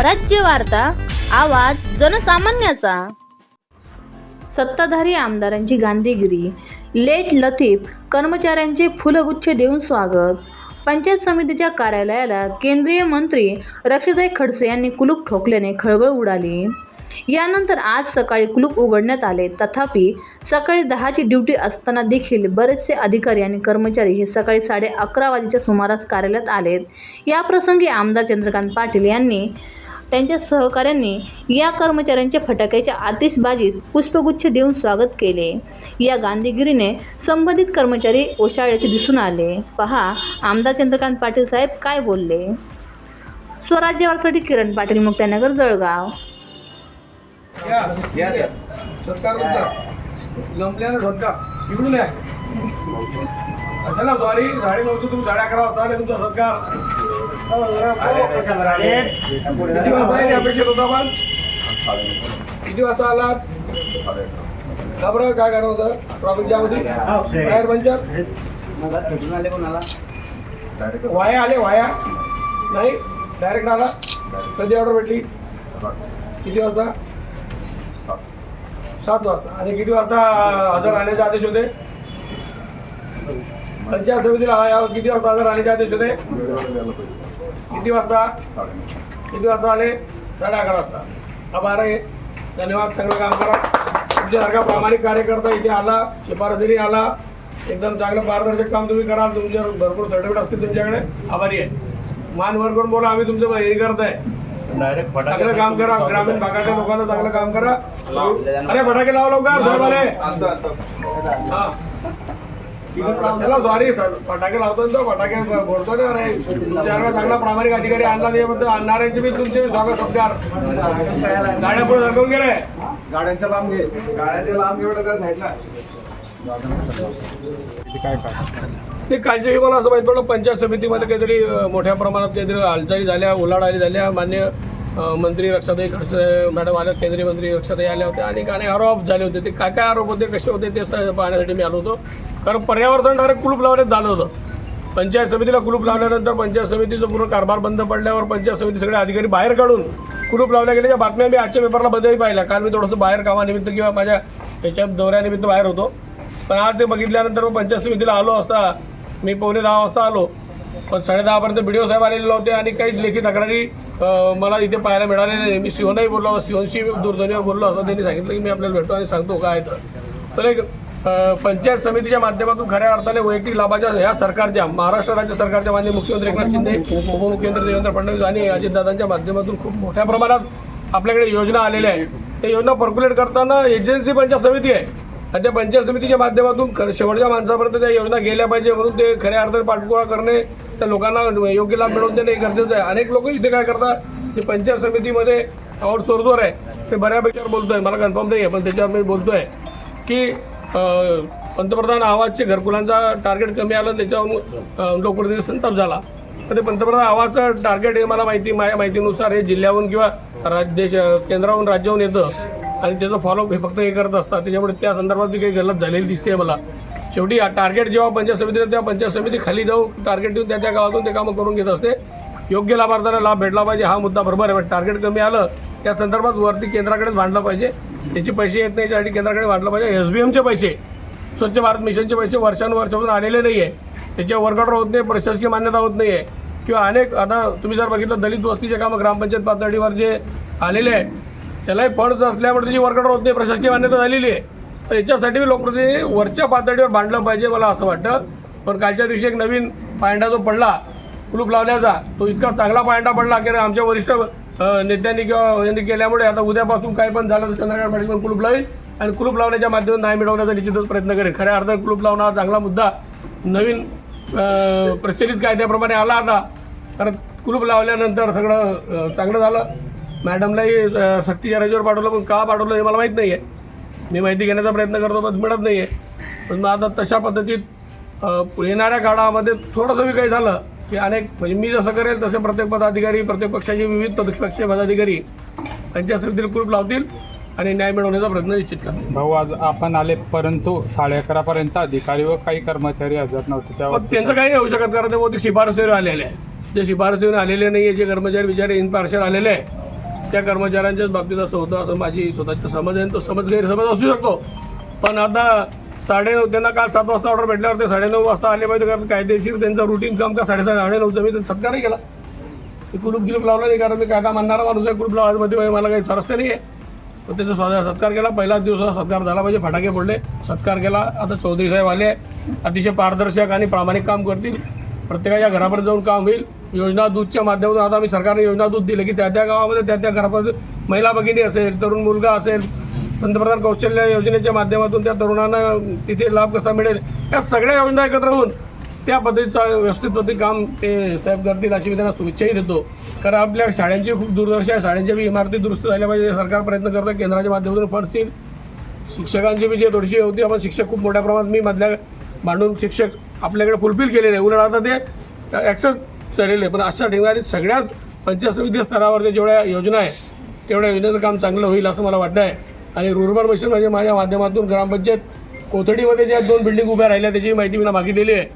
स्वराज्य वार्ता आवाज जनसामान्याचा. सत्ताधारी आमदारांची गांधीगिरी लेट लतीफ कर्मचाऱ्यांचे फुलगुच्छ देऊन स्वागत. पंचायत समितीच्या कार्यालयाला केंद्रीय मंत्री रक्षताई खडसे यांनी कुलूप ठोकल्याने खळबळ उडाली. यानंतर आज सकाळी कुलूप उघडण्यात आले. तथापि सकाळी दहाची ड्युटी असताना देखील बरेचसे अधिकारी आणि कर्मचारी हे सकाळी साडे अकरा वाजेच्या सुमारास कार्यालयात आलेत. याप्रसंगी आमदार चंद्रकांत पाटील यांनी त्यांच्या सहकाऱ्यांनी या कर्मचाऱ्यांच्या फटाक्याच्या आतिषबाजीत पुष्पगुच्छ देऊन स्वागत केले. या गांधीगिरीने संबंधित कर्मचारी ओशाळ्याचे दिसून आले. पहा आमदार चंद्रकांत पाटील साहेब काय बोलले? स्वराज्य किरण पाटील मुक्तानगर जळगाव. सॉरी. तुम्ही साडे अकरा वाजता तुमचा सत्कार. किती वाजता? येणे अपेक्षित होता पण किती वाजता आलात का बरं काय करत होतं ट्रॉफिक जाम होती टायर पंचर वाया आले वाया नाही डायरेक्ट आला कधी ऑर्डर भेटली किती वाजता सात वाजता. आणि किती वाजता हजर राहण्याचे आदेश होते? पंचायत समितीला हा या- किती वाजता हजर राहण्याचे आदेश होते किती वाजता? किती वाजता आले? साडे अकरा वाजता. आभार आहे. धन्यवाद. चांगलं काम करा. तुमच्यासारखा प्रामाणिक कार्यकर्ता इथे आला शिफारसीने आला. एकदम चांगलं पारदर्शक काम तुम्ही कराल. तुमच्यावर भरपूर सर्टिफिकेट असतील तुमच्याकडे. आभारी आहे. मान वर करून बोला. आम्ही तुमचं हे करत आहे डायरेक्ट चांगलं काम करा. ग्रामीण भागातल्या लोकांना चांगलं काम करा. अरे फटाके लावा लवकर साहेब आले. हा. चला सॉरी फटाके लावतो तो फटाके फोडतो ना अरे तुमच्याकडे चांगला प्रामाणिक अधिकारी आणला त्याबद्दल आणणाऱ्यांचे मी तुमचे स्वागत सत्कार गाड्या पुढे सरकवून गेले गाड्यांच्या लांब घे. गाड्याच्या लांब एवढं त्या साईडला. ते कालच्या मला असं माहीत पडलं पंचायत समितीमध्ये काहीतरी मोठ्या प्रमाणात काहीतरी हालचाली झाल्या उलाढाली झाल्या मान्य मंत्री रक्षाताई खडसे मॅडम आल्या केंद्रीय मंत्री रक्षाताई आल्या होत्या आणि काही आरोप झाले होते. ते काय काय आरोप होते कसे होते ते पाहण्यासाठी मी आलो होतो. कारण पर्यावरण डायरेक्ट कुलूप लावण्यात झालं होतं. पंचायत समितीला कुलूप लावल्यानंतर पंचायत समितीचं पूर्ण कारभार बंद पडल्यावर पंचायत समिती सगळे अधिकारी बाहेर काढून कुलूप लावल्या गेल्याच्या बातम्या मी आजच्या पेपरला बदलही पाहिल्या. काल मी थोडंसं बाहेर कामानिमित्त किंवा माझ्या याच्या दौऱ्यानिमित्त बाहेर होतो. पण आज ते बघितल्यानंतर मग पंचायत समितीला आलो असता मी पावणे दहा वाजता आलो. पण साडे दहापर्यंत बी साहेब आलेले नव्हते आणि काहीच लेखी तक्रारी मला इथे पाहायला मिळाले नाही. मी सिंहनही बोललो सिंहशी दूरध्वनीवर बोललो असं त्यांनी सांगितलं की मी आपल्याला भेटतो आणि सांगतो काय तर. तर एक पंचायत समितीच्या माध्यमातून खऱ्या अर्थाने वैयक्तिक लाभाच्या ह्या सरकारच्या महाराष्ट्र राज्य सरकारच्या माननीय मुख्यमंत्री एकनाथ शिंदे उपमुख्यमंत्री देवेंद्र फडणवीस आणि अजितदादांच्या माध्यमातून खूप मोठ्या प्रमाणात आपल्याकडे योजना आलेल्या आहेत. त्या योजना पर्क्युलेट करताना एजन्सी पंचायत समिती आहे. आणि त्या पंचायत समितीच्या माध्यमातून शेवटच्या माणसापर्यंत त्या योजना गेल्या पाहिजे म्हणून ते खऱ्या अर्थाने पाठपुरा करणे त्या लोकांना योग्य लाभ मिळवून देणे हे गरजेचं आहे. अनेक लोक इथे काय करतात की पंचायत समितीमध्ये आउटसोर्सवर आहे ते बऱ्यापैकी बोलतोय. मला कन्फर्म नाही आहे पण त्याच्यावर मी बोलतोय की पंतप्रधान आवाजचे घरकुलांचा टार्गेट कमी आलं त्याच्यावरून लोकप्रतिनिधी संताप झाला. तर ते पंतप्रधान आवाजचं टार्गेट हे मला माहिती माझ्या माहितीनुसार हे जिल्ह्याहून किंवा राज्य देश केंद्राहून राज्याहून येतं. आणि त्याचं फॉलोअप हे फक्त हे करत असतात. त्याच्यामुळे त्या संदर्भात बी काही गलत झालेली दिसते मला. शेवटी टार्गेट जेव्हा पंचायत समितीला तेव्हा पंचायत समिती खाली जाऊन टार्गेट देऊन त्या त्या गावातून ते कामं करून घेत असते. योग्य लाभार्थ्यांना लाभ भेटला पाहिजे हा मुद्दा बरोबर आहे पण टार्गेट कमी आलं त्या संदर्भात वरती केंद्राकडेच मांडलं पाहिजे. त्याचे पैसे येत नाही त्यासाठी केंद्राकडे मांडलं पाहिजे. एस बी एमचे पैसे स्वच्छ भारत मिशनचे पैसे वर्षानुवर्षापासून आलेले नाही आहे त्याच्या वर्कआउट होत नाही प्रशासकीय मान्यता होत नाही आहे किंवा अनेक आता तुम्ही जर बघितलं दलित वस्तीचे कामं ग्रामपंचायत पातळीवर जे आलेले आहे त्यालाही फंड असल्यामुळे त्याची वर्कआउट होत नाही. प्रशासकीय मान्यता झालेली आहे. तर याच्यासाठी लोकप्रतिनिधी वरच्या पातळीवर मांडलं पाहिजे मला असं वाटतं. पण कालच्या दिवशी एक नवीन पायंडा जो पडला कुलूप लावण्याचा तो इतका चांगला पायंडा पडला की आमच्या वरिष्ठ नेत्यांनी किंवा यांनी केल्यामुळे आता उद्यापासून काय पण झालं तर चंद्रकांत पाटील पण कुलूप लावेल. आणि कुलूप लावण्याच्या माध्यमातून न्याय मिळवण्याचा निश्चितच प्रयत्न करेल. खऱ्या अर्थात कुलूप लावणं हा चांगला मुद्दा. नवीन प्रचलित कायद्याप्रमाणे आला आता. कारण कुलूप लावल्यानंतर सगळं चांगलं झालं. मॅडमलाही सक्तीच्या रजेवर पाठवलं पण का पाठवलं हे मला माहीत नाही आहे मी माहिती घेण्याचा प्रयत्न करतो पण मिळत नाही आहे पण मग आता तशा पद्धतीत येणाऱ्या काळामध्ये थोडंसं बी काही झालं की अनेक म्हणजे मी जसं करेल तसे प्रत्येक पदाधिकारी प्रत्येक पक्षाचे विविध पक्षीय पदाधिकारी त्यांच्या समितीला ग्रुप लावतील आणि न्याय मिळवण्याचा प्रयत्न निश्चित करतील. भाऊ आज आपण आले परंतु साडे अकरा पर्यंत अधिकारी व काही कर्मचारी हजर नव्हते त्यावर त्यांचं काही होऊ शकत कारण ते बहुतेक शिफारसीवर आलेले आहे जे शिफारसीवर आलेले नाही आहे जे कर्मचारी बिचारे इन पार्शल आलेले आहे त्या कर्मचाऱ्यांच्याच बाबतीत असं होतं असं माझी स्वतःची समज आहे तो समज गैरसमज असू शकतो. पण आता साडे नऊ त्यांना काल सात वाजता ऑर्डर भेटल्यावर ते साडेनऊ वाजता आले पाहिजे कारण कायदेशीर त्यांचं रुटीन काम का साडेसात साडेनऊचं? मी त्यांचा सत्कारही केला. मी कुलूप गिलूप लावला नाही कारण मी कायदा मानणारा माणूस आहे कुलूप लावायमध्ये मला काही स्वारस्य नाही आहे तर त्याचा स्वतः सत्कार केला. पहिलाच दिवसाचा सत्कार झाला पाहिजे फटाके फोडले सत्कार केला. आता चौधरी साहेब आले अतिशय पारदर्शक आणि प्रामाणिक काम करतील. प्रत्येकाच्या घरापर्यंत जाऊन काम होईल. योजना दूधच्या माध्यमातून आता मी सरकारने योजना दूध दिले की त्या त्या गावामध्ये त्या त्या घरापर्यंत महिला भगिनी असेल तरुण मुलगा असेल पंतप्रधान कौशल्य योजनेच्या माध्यमातून त्या तरुणांना तिथे लाभ कसा मिळेल? या सगळ्या योजना एकत्र होऊन त्या पद्धतीचा व्यवस्थित पद्धती काम ते साहेब करतील अशी मी त्यांना शुभेच्छाही देतो. कारण आपल्या शाळांची खूप दुर्दशा आहे शाळांच्या बी इमारती दुरुस्त झाल्या पाहिजे सरकार प्रयत्न करतं केंद्राच्या माध्यमातून फंड्स शिक्षकांची बी जे थोडीशी होती आपण शिक्षक खूप मोठ्या प्रमाणात मी मधल्या मांडून शिक्षक आपल्याकडे फुलफिल केलेले उलट आता ते ॲक्सेप्ट झालेले आहे पण अशा ठिकाणी सगळ्याच पंचायत समिती स्तरावरती जेवढ्या योजना आहे तेवढ्या योजनेचं काम चांगलं होईल असं मला वाटतं आहे आणि रुर्बन मिशन म्हणजे माझ्या माध्यमातून ग्रामपंचायत कोथडीमध्ये ज्या दोन बिल्डिंग उभ्या राहिल्या त्याची माहिती मला मागितलेली आहे.